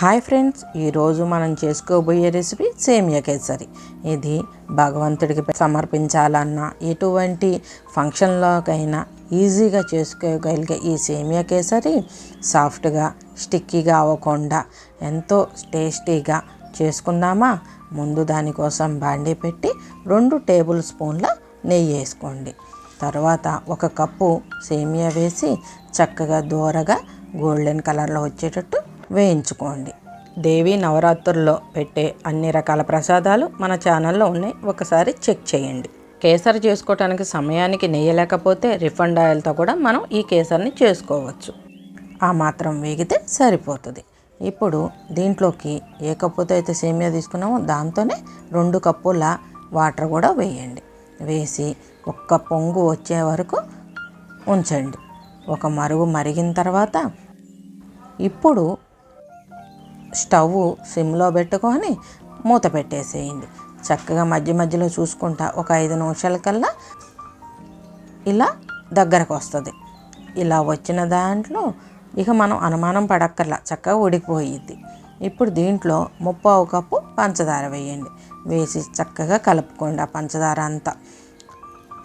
Hi friends ఈరోజు మనం చేసుకోబోయే రెసిపీ సేమియా కేసరి. ఇది భగవంతుడికి సమర్పించాలన్నా ఎటువంటి ఫంక్షన్లోకైనా ఈజీగా చేసుకోగలిగే ఈ సేమియా కేసరి సాఫ్ట్గా స్టిక్కీగా అవ్వకుండా ఎంతో టేస్టీగా చేసుకుందామా? ముందు దానికోసం బాండీ పెట్టి రెండు టేబుల్ స్పూన్ల నెయ్యి వేసుకోండి. తర్వాత ఒక కప్పు సేమియా వేసి చక్కగా దూరగా గోల్డెన్ కలర్లో వచ్చేటట్టు వేయించుకోండి. దేవి నవరాత్రుల్లో పెట్టే అన్ని రకాల ప్రసాదాలు మన ఛానల్లో ఉన్నాయి. ఒకసారి చెక్ చేయండి. కేసరి చేసుకోవటానికి సమయానికి నెయ్యలేకపోతే రిఫండ్ ఆయిల్తో కూడా మనం ఈ కేసరిని చేసుకోవచ్చు. ఆ మాత్రం వేగితే సరిపోతుంది. ఇప్పుడు దీంట్లోకి ఏ కప్పుతో అయితే సేమియా తీసుకున్నామో దాంతోనే రెండు కప్పుల వాటర్ కూడా వేయండి. వేసి ఒక్క పొంగు వచ్చే వరకు ఉంచండి. ఒక మరుగు మరిగిన తర్వాత ఇప్పుడు స్టవ్ సిమ్లో పెట్టుకొని మూత పెట్టేసేయండి. చక్కగా మధ్య మధ్యలో చూసుకుంటా ఒక ఐదు నిమిషాల కల్లా ఇలా దగ్గరకు వస్తుంది. ఇలా వచ్చిన దాంట్లో ఇక మనం అనుమానం పడక్కర్లా చక్కగా ఉడికిపోయిద్ది. ఇప్పుడు దీంట్లో ముప్పావు కప్పు పంచదార వేయండి. వేసి చక్కగా కలుపుకోండి ఆ పంచదార అంతా.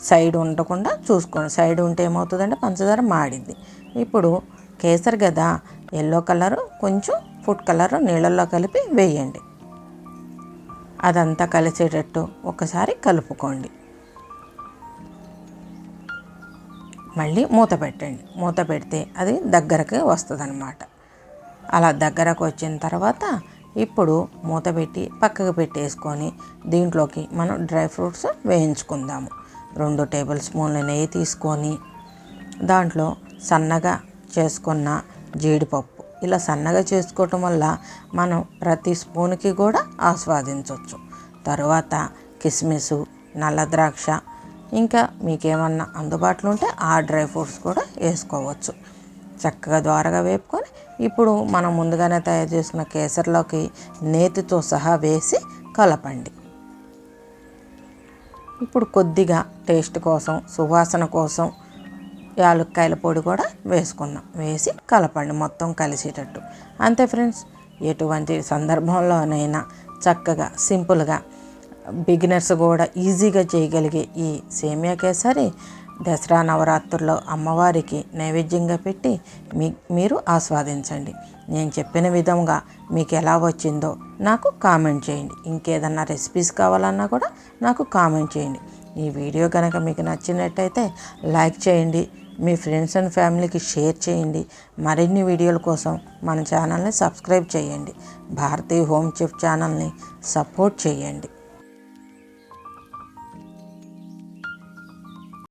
సైడ్ ఉండకుండా చూసుకోండి. సైడ్ ఉంటే ఏమవుతుందంటే పంచదార మాడిద్ది. ఇప్పుడు కేసరి కదా ఎల్లో కలరు కొంచెం ఫుడ్ కలర్ నీళ్ళల్లో కలిపి వేయండి. అదంతా కలిసేటట్టు ఒకసారి కలుపుకోండి. మళ్ళీ మూత పెట్టండి. మూత పెడితే అది దగ్గరకు వస్తుందన్నమాట. అలా దగ్గరకు వచ్చిన తర్వాత ఇప్పుడు మూత పెట్టి పక్కకు పెట్టేసుకొని దీంట్లోకి మనం డ్రై ఫ్రూట్స్ వేయించుకుందాము. రెండు టేబుల్ స్పూన్ల నెయ్యి తీసుకొని దాంట్లో సన్నగా చేసుకున్న జీడిపప్పు ఇలా సన్నగా చేసుకోవటం వల్ల మనం ప్రతి స్పూన్కి కూడా ఆస్వాదించవచ్చు తర్వాత కిస్మిస్ నల్ల ద్రాక్ష ఇంకా మీకేమన్నా అందుబాటులో ఉంటే ఆ డ్రై ఫ్రూట్స్ కూడా వేసుకోవచ్చు. చక్కగా ద్వారగా వేపుకొని ఇప్పుడు మనం ముందుగానే తయారు చేసుకున్న కేసరిలోకి నేతితో సహా వేసి కలపండి. ఇప్పుడు కొద్దిగా టేస్ట్ కోసం సువాసన కోసం యాలక్కాయల పొడి కూడా వేసుకున్నాం. వేసి కలపండి మొత్తం కలిసేటట్టు. అంతే ఫ్రెండ్స్ ఎటువంటి సందర్భంలోనైనా చక్కగా సింపుల్గా బిగినర్స్ కూడా ఈజీగా చేయగలిగే ఈ సేమియా కేసరి దసరా నవరాత్రుల్లో అమ్మవారికి నైవేద్యంగా పెట్టి మీ మీరు ఆస్వాదించండి. నేను చెప్పిన విధంగా మీకు ఎలా వచ్చిందో నాకు కామెంట్ చేయండి. ఇంకేదన్నా రెసిపీస్ కావాలన్నా కూడా నాకు కామెంట్ చేయండి. ఈ వీడియో కనుక మీకు నచ్చినట్టయితే లైక్ చేయండి మీ ఫ్రెండ్స్ అండ్ ఫ్యామిలీకి షేర్ చేయండి. మరిన్ని వీడియోల కోసం మన ఛానల్ని సబ్స్క్రైబ్ చేయండి. భారతీయ హోమ్ చెఫ్ ఛానల్ని సపోర్ట్ చేయండి.